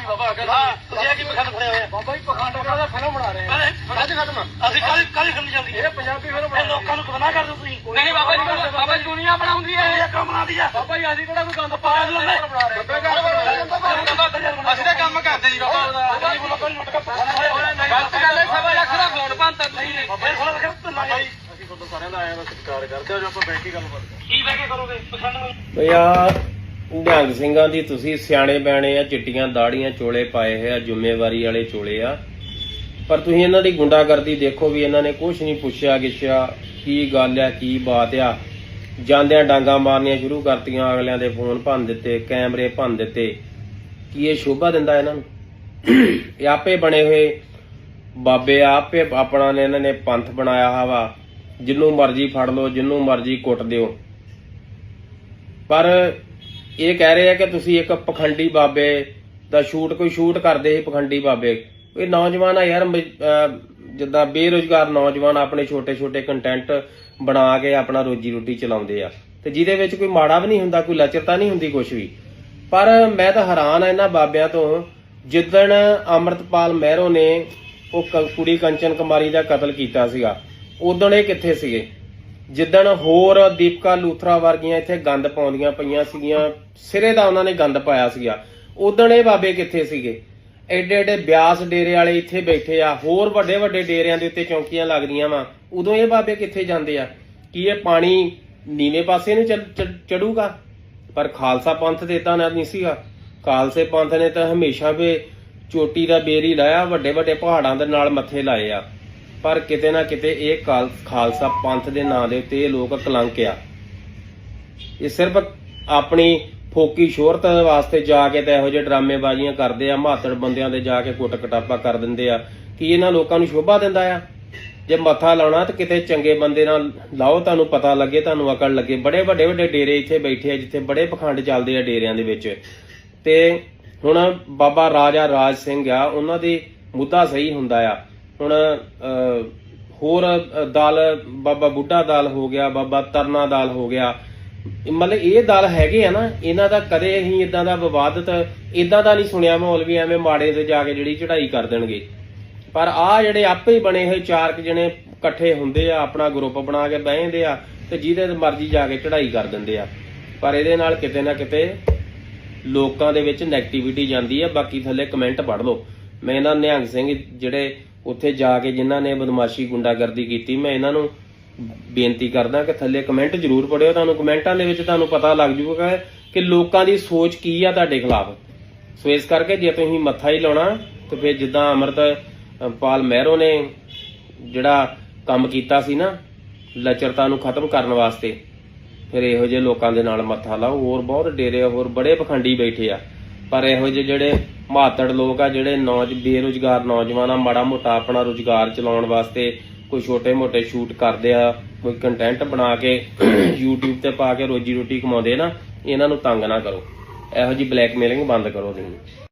ਨਹੀਂ ਬਾਬਾ ਅਗਰ ਤੁਸੀਂ ਇਹ ਕੀ ਪਖੰਡ ਫੜਿਆ ਹੋਇਆ ਬਾਬਾ ਜੀ ਪਖੰਡ ਕਰਦਾ ਫਿਲਮ ਬਣਾ ਰਹੇ ਆ ਅੱਜ ਖਤਮ ਅਸੀਂ ਕੱਲ ਕੱਲ ਫਿਲਮ ਚੱਲਦੀ ਇਹ ਪੰਜਾਬੀ ਫਿਲਮ ਬਣਾ ਲੋਕਾਂ ਨੂੰ ਗਮਨਾ ਕਰ ਦੋ ਤੁਸੀਂ ਨਹੀਂ ਬਾਬਾ ਜੀ ਬਾਬਾ ਜੀ ਦੁਨੀਆ ਬਣਾਉਂਦੀ ਹੈ ਇਹ ਕੰਮ ਬਣਾਉਂਦੀ ਹੈ ਬਾਬਾ ਜੀ ਅਸੀਂ ਕਿਹੜਾ ਕੋਈ ਗੰਦ ਪਾਇਆ ਬਣਾ ਰਹੇ ਅਸੀਂ ਤਾਂ ਕੰਮ ਕਰਦੇ ਜੀ ਬਾਬਾ ਜੀ ਲੋਕਾਂ ਨੂੰ ਲੁੱਟ ਕੇ ਬਸ ਗੱਲ ਹੈ ਸਵਾ ਲੱਖ ਦਾ ਫੋਨ ਭੰਤਾ ਨਹੀਂ ਫਿਰ ਥੋੜਾ ਕਰ ਤੁੰਨਾ ਜੀ ਅਸੀਂ ਤੁਹਾਨੂੰ ਸਾਰਿਆਂ ਦਾ ਆਇਆ ਦਾ ਸਤਿਕਾਰ ਕਰਦੇ ਹਾਂ ਜੋ ਆਪਾਂ ਬੈਠ ਕੇ ਗੱਲ ਕਰਦੇ ਕੀ ਬੈਠ ਕੇ ਕਰੋਗੇ ਪਸੰਦ ਨਹੀਂ ਭਈਆ ਨਿਹੰਗ ਸਿੰਘਾਂ ਦੀ ਤੁਸੀਂ ਸਿਆਣੇ ਬਿਆਣੇ ਆ, ਚਿੱਟੀਆਂ ਦਾੜੀਆਂ ਚੋਲੇ ਪਾਏ ਹੋਏ ਆ, ਜ਼ਿੰਮੇਵਾਰੀ ਵਾਲੇ ਚੋਲੇ ਆ। ਪਰ ਤੁਸੀਂ ਇਹਨਾਂ ਦੀ ਗੁੰਡਾਗਰਦੀ ਦੇਖੋ ਵੀ ਇਹਨਾਂ ਨੇ ਕੁਝ ਨਹੀਂ ਪੁੱਛਿਆ, ਗਿੱਛਿਆ, ਕੀ ਗੱਲ ਆ, ਕੀ ਬਾਤ ਆ। ਜਾਂਦਿਆਂ ਡਾਂਗਾ ਮਾਰਨੀਆਂ ਸ਼ੁਰੂ ਕਰਤੀਆਂ, ਅਗਲਿਆਂ ਦੇ ਫੋਨ ਭੰਨ ਦਿੱਤੇ, ਕੈਮਰੇ ਭੰਨ ਦਿੱਤੇ। ਕੀ ਇਹ ਸ਼ੋਭਾ ਦਿੰਦਾ ਇਹਨਾਂ ਨੂੰ? ਇਹ ਆਪੇ ਬਣੇ ਹੋਏ ਬਾਬੇ ਆਪੇ ਆਪਣਾ ਨੇ, ਇਹਨਾਂ ਨੇ ਪੰਥ ਬਣਾਇਆ ਹਵਾ। ਜਿੰਨੂੰ ਮਰਜ਼ੀ ਫੜ ਲਓ, ਜਿੰਨੂੰ ਮਰਜ਼ੀ ਕੁੱਟ ਦਿਓ। ਪਰ ਇਹ ਕਹਿ ਰਹੇ ਆ ਕਿ ਤੁਸੀਂ ਇੱਕ ਪਖੰਡੀ ਬਾਬੇ ਦਾ ਸ਼ੂਟ, ਕੋਈ ਸ਼ੂਟ ਕਰਦੇ ਸੀ ਪਖੰਡੀ ਬਾਬੇ। ਇਹ ਨੌਜਵਾਨ ਆ ਯਾਰ ਜਿੱਦਾਂ ਬੇਰੁਜ਼ਗਾਰ ਨੌਜਵਾਨ ਆਪਣੇ ਛੋਟੇ ਛੋਟੇ ਕੰਟੈਂਟ ਬਣਾ ਕੇ ਆਪਣਾ ਰੋਜੀ ਰੋਟੀ ਚਲਾਉਂਦੇ ਆ। ਤੇ ਜਿਹਦੇ ਵਿੱਚ ਕੋਈ ਮਾੜਾ ਵੀ ਨਹੀਂ ਹੁੰਦਾ, ਕੋਈ ਲਚਰਤਾ ਨਹੀਂ ਹੁੰਦੀ ਕੁਝ ਵੀ। ਪਰ ਮੈਂ ਤਾਂ ਹੈਰਾਨ ਆ ਇਹਨਾਂ ਬਾਬਿਆਂ ਤੋਂ, ਜਿੱਦਣ ਅਮਰਤਪਾਲ ਮਹਿਰੋ ਨੇ ਉਹ ਕ- ਕੁੜੀ ਕੰਚਨ ਕੁਮਾਰੀ ਦਾ ਕਤਲ ਕੀਤਾ ਸੀਗਾ, ਉਦੋਂ ਇਹ ਕਿੱਥੇ ਸੀਗੇ? ਜਿੱਦਣ ਹੋਰ ਦੀਪਕਾ ਲੂਥਰਾ ਵਰਗੀਆਂ ਇੱਥੇ ਗੰਦ ਪਾਉਂਦੀਆਂ ਪਈਆਂ ਸੀਗੀਆਂ, ਸਿਰੇ ਦਾ ਉਹਨਾਂ ਨੇ ਗੰਦ ਪਾਇਆ ਸੀਗਾ। ਉਦਣ ਇਹ ਬਾਬੇ ਕਿੱਥੇ ਸੀਗੇ? ਐਡੇ ਐਡੇ ਬਿਆਸ ਡੇਰੇ ਵਾਲੇ ਇੱਥੇ ਬੈਠੇ ਆ, ਹੋਰ ਵੱਡੇ ਵੱਡੇ ਡੇਰਿਆਂ ਦੇ ਉੱਤੇ ਚੌਂਕੀਆਂ ਲੱਗਦੀਆਂ ਵਾ। ਉਦੋਂ ਇਹ ਬਾਬੇ ਕਿੱਥੇ ਜਾਂਦੇ ਆ? ਕੀ ਇਹ ਪਾਣੀ ਨੀਵੇਂ ਪਾਸੇ ਨੂੰ ਚੜੂਗਾ? ਪਰ ਖਾਲਸਾ ਪੰਥ ਤੇ ਤਾਂ ਨਹੀਂ ਸੀਗਾ। ਖਾਲਸੇ ਪੰਥ ਨੇ ਤਾਂ ਹਮੇਸ਼ਾ ਵੀ ਚੋਟੀ ਦਾ ਬੇਰੀ ਲਾਇਆ, ਵੱਡੇ ਵੱਡੇ ਪਹਾੜਾਂ ਦੇ ਨਾਲ ਮੱਥੇ ਲਾਏ ਆ। ਪਰ ਕਿਤੇ ਨਾ ਕਿਤੇ ਇਹ ਕਾਲ- ਖਾਲਸਾ ਪੰਥ ਦੇ ਨਾਂ ਦੇ ਉੱਤੇ ਇਹ ਲੋਕ ਕਲੰਕ ਆ। ਇਹ ਸਿਰਫ ਆਪਣੀ ਫੋਕੀ ਸ਼ੋਹਰਤ ਵਾਸਤੇ ਜਾ ਕੇ ਤਾਂ ਇਹੋ ਜਿਹੇ ਡਰਾਮੇਬਾਜ਼ੀਆਂ ਕਰਦੇ ਆ, ਮਾਤੜ ਬੰਦਿਆਂ ਦੇ ਜਾ ਕੇ ਕੁੱਟ ਕਟਾਪਾ ਕਰ ਦਿੰਦੇ ਆ। ਕੀ ਇਹਨਾਂ ਲੋਕਾਂ ਨੂੰ ਸ਼ੋਭਾ ਦਿੰਦਾ ਆ? ਜੇ ਮੱਥਾ ਲਾਉਣਾ ਤਾਂ ਕਿਤੇ ਚੰਗੇ ਬੰਦੇ ਨਾਲ ਲਾਓ, ਤੁਹਾਨੂੰ ਪਤਾ ਲੱਗੇ, ਤੁਹਾਨੂੰ ਅਕਲ ਲੱਗੇ। ਬੜੇ ਵੱਡੇ ਵੱਡੇ ਡੇਰੇ ਇੱਥੇ ਬੈਠੇ ਆ, ਜਿੱਥੇ ਬੜੇ ਪਖੰਡ ਚੱਲਦੇ ਆ ਡੇਰਿਆਂ ਦੇ ਵਿੱਚ। ਤੇ ਹੁਣ ਬਾਬਾ ਰਾਜਾ ਰਾਜ ਸਿੰਘ ਆ, ਉਹਨਾਂ ਦੇ ਮੁੱਦਾ ਸਹੀ ਹੁੰਦਾ ਆ। ਹੁਣ ਹੋਰ ਦਾਲ, ਬਾਬਾ ਬੁੱਢਾ ਦਾਲ ਹੋ ਗਿਆ, ਬਾਬਾ ਤਰਨਾ ਦਾਲ ਹੋ ਗਿਆ। ਮਤਲਬ ਇਹ ਦਲ ਹੈਗੇ ਆ ਨਾ, ਇਹਨਾਂ ਦਾ ਕਦੇ ਹੀ ਇਦਾਂ ਦਾ ਵਿਵਾਦਤ ਇਦਾਂ ਦਾ ਨਹੀਂ ਸੁਣਿਆ ਮਾਹੌਲ ਵੀ ਐਵੇਂ ਮਾੜੇ ਤੇ ਜਾ ਕੇ ਜਿਹੜੀ ਚੜ੍ਹਾਈ ਕਰ ਦੇਣਗੇ। ਪਰ ਆ ਜਿਹੜੇ ਆਪੇ ਹੀ ਬਣੇ ਹੋਏ ਚਾਰ ਕੁ ਜਣੇ ਇਕੱਠੇ ਹੁੰਦੇ ਆ, ਆਪਣਾ ਗਰੁੱਪ ਬਣਾ ਕੇ ਬਹਿੰਦੇ ਆ ਤੇ ਜਿਹਦੇ ਮਰਜ਼ੀ ਜਾ ਕੇ ਚੜ੍ਹਾਈ ਕਰ ਦਿੰਦੇ ਆ। ਪਰ ਇਹਦੇ ਨਾਲ ਕਿਤੇ ਨਾ ਕਿਤੇ ਲੋਕਾਂ ਦੇ ਵਿੱਚ ਨੈਗੇਟਿਵਿਟੀ ਜਾਂਦੀ ਆ, ਬਾਕੀ ਥੱਲੇ ਕਮੈਂਟ ਪੜ੍ਹ ਲਓ। ਮੈਂ ਇਹਨਾਂ ਨਿਹੰਗ ਸਿੰਘ ਜਿਹੜੇ ਉੱਥੇ ਜਾ ਕੇ ਜਿਨ੍ਹਾਂ ਨੇ ਬਦਮਾਸ਼ੀ ਗੁੰਡਾਗਰਦੀ ਕੀਤੀ, ਮੈਂ ਇਹਨਾਂ ਨੂੰ ਬੇਨਤੀ ਕਰਦਾ ਕਿ ਥੱਲੇ ਕਮੈਂਟ ਜ਼ਰੂਰ ਪੜਿਓ। ਤੁਹਾਨੂੰ ਕਮੈਂਟਾਂ ਦੇ ਵਿੱਚ ਤੁਹਾਨੂੰ ਪਤਾ ਲੱਗ ਜੂਗਾ ਕਿ ਲੋਕਾਂ ਦੀ ਸੋਚ ਕੀ ਆ ਤੁਹਾਡੇ ਖਿਲਾਫ। ਸੋ ਇਸ ਕਰਕੇ ਜੇ ਤੁਸੀਂ ਮੱਥਾ ਹੀ ਲਾਉਣਾ, ਤੇ ਫਿਰ ਜਿੱਦਾਂ ਅਮਰਤ ਪਾਲ ਮਹਿਰੋ ਨੇ ਜਿਹੜਾ ਕੰਮ ਕੀਤਾ ਸੀ ਨਾ, ਲਚਰਤਾ ਨੂੰ ਖਤਮ ਕਰਨ ਵਾਸਤੇ, ਫਿਰ ਇਹੋ ਜਿਹੇ ਲੋਕਾਂ ਦੇ ਨਾਲ ਮੱਥਾ ਲਾਓ। ਹੋਰ ਬਹੁਤ ਡੇਰੇ, ਹੋਰ ਬੜੇ ਪਖੰਡੀ ਬੈਠੇ ਆ। ਪਰ ਇਹੋ ਜਿਹੇ ਜਿਹੜੇ ਮਾਤੜ ਲੋਕ ਆ ਜਿਹੜੇ ਨੌਜ, ਬੇਰੁਜ਼ਗਾਰ ਨੌਜਵਾਨ ਆ, ਮਾੜਾ ਮੋਟਾ ਆਪਣਾ ਰੁਜ਼ਗਾਰ ਚਲਾਉਣ ਵਾਸਤੇ ਕੋਈ ਛੋਟੇ ਮੋਟੇ ਸ਼ੂਟ ਕਰਦੇ ਆ, ਕੋਈ ਕੰਟੈਂਟ ਬਣਾ ਕੇ YouTube ਤੇ ਪਾ ਕੇ ਰੋਜੀ ਰੋਟੀ ਕਮਾਉਂਦੇ ਨਾ, ਇਹਨਾਂ ਨੂੰ ਤੰਗ ਨਾ ਕਰੋ। ਇਹੋ ਜੀ ਬਲੈਕਮੇਲਿੰਗ ਬੰਦ ਕਰੋ ਤੁਸੀਂ।